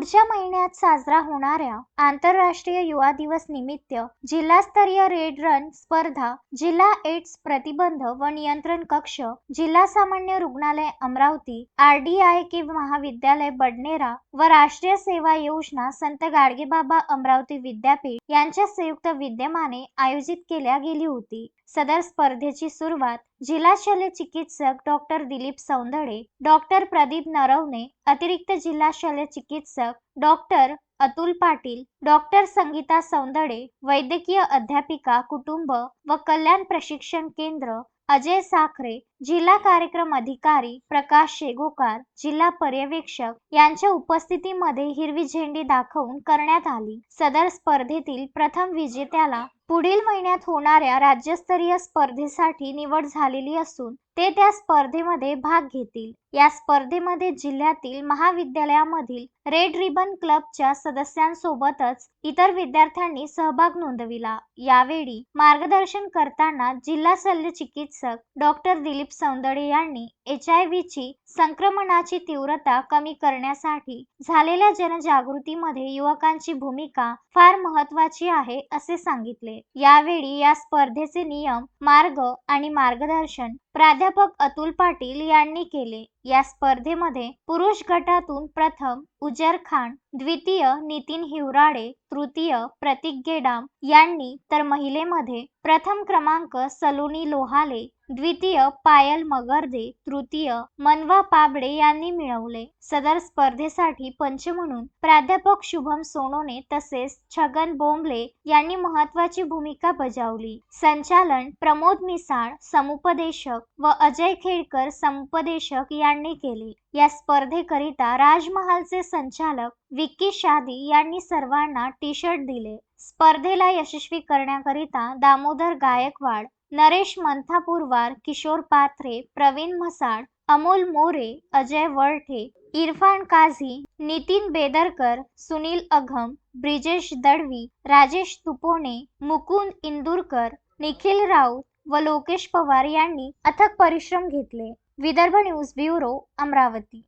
पुढच्या महिन्यात साजरा होणाऱ्या आंतरराष्ट्रीय युवा दिवस निमित्त जिल्हास्तरीय रेड रन स्पर्धा जिल्हा एड्स प्रतिबंध व नियंत्रण कक्ष जिल्हा सामान्य रुग्णालय Amravati R D I K महाविद्यालय बडनेरा व राष्ट्रीय सेवा योजना संत गाडगेबाबा अमरावती विद्यापीठ यांच्या संयुक्त विद्यमाने आयोजित केल्या गेली होती. सदर स्पर्धेची सुरुवात जिल्हा शल्य चिकित्सक डॉक्टर दिलीप सौंदडे डॉक्टर प्रदीप नरवणे अतिरिक्त जिल्हा शल्य चिकित्सक डॉक्टर अतुल पाटील डॉक्टर संगीता सौंदडे वैद्यकीय अध्यापिका कुटुंब व कल्याण प्रशिक्षण केंद्र अजय साखरे जिल्हा कार्यक्रम अधिकारी प्रकाश शेगोकार जिल्हा पर्यवेक्षक यांच्या उपस्थितीमध्ये हिरवी झेंडी दाखवून करण्यात आली. सदर स्पर्धेतील प्रथम विजेत्याला पुढील महिन्यात होणाऱ्या राज्यस्तरीय स्पर्धेसाठी निवड झालेली असून ते त्या स्पर्धेमध्ये भाग घेतील. या स्पर्धेमध्ये जिल्ह्यातील महाविद्यालयामधील रेड रिबन क्लबच्या सदस्यांसोबतच इतर विद्यार्थ्यांनी सहभाग नोंदविला. यावेळी मार्गदर्शन करताना जिल्हा शल्य चिकित्सक डॉक्टर दिलीप सौंदडे यांनी एच आय व्हीची संक्रमणाची तीव्रता कमी करण्यासाठी झालेल्या जनजागृतीमध्ये युवकांची भूमिका फार महत्वाची आहे असे सांगितले. यावेळी या स्पर्धेचे नियम मार्ग आणि मार्गदर्शन प्राध्यापक अतुल पाटील यांनी केले. या स्पर्धेमध्ये पुरुष गटातून प्रथम उजर खान द्वितीय नितीन हिवराडे तृतीय प्रतीक गेडाम यांनी तर महिलेमध्ये प्रथम क्रमांक सलोनी लोहाले द्वितीय पायल मगर्दे तृतीय मनवा पाबडे यांनी मिळवले. सदर स्पर्धेसाठी पंच म्हणून प्राध्यापक शुभम सोनोने तसेच छगन बोंबले यांनी महत्वाची भूमिका बजावली. संचालन प्रमोद मिसाळ समुपदेशक व अजय खेडकर संपदेशक यांनी केली. या स्पर्धेकरिता राजमहालचे संचालक विक्की शादी यांनी सर्वांना टी शर्ट दिले. स्पर्धेला यशस्वी करण्याकरिता दामोदर गायकवाड नरेश मंथापूरवार किशोर पाथरे प्रवीण म्हसाड अमोल मोरे अजय वळठे इरफान काझी नितीन बेदरकर सुनील अघम ब्रिजेश दळवी राजेश तुपोणे मुकुंद इंदूरकर निखिल राऊत व लोकेश पवार यांनी अथक परिश्रम घेतले. Vidarbha news bureau Amravati.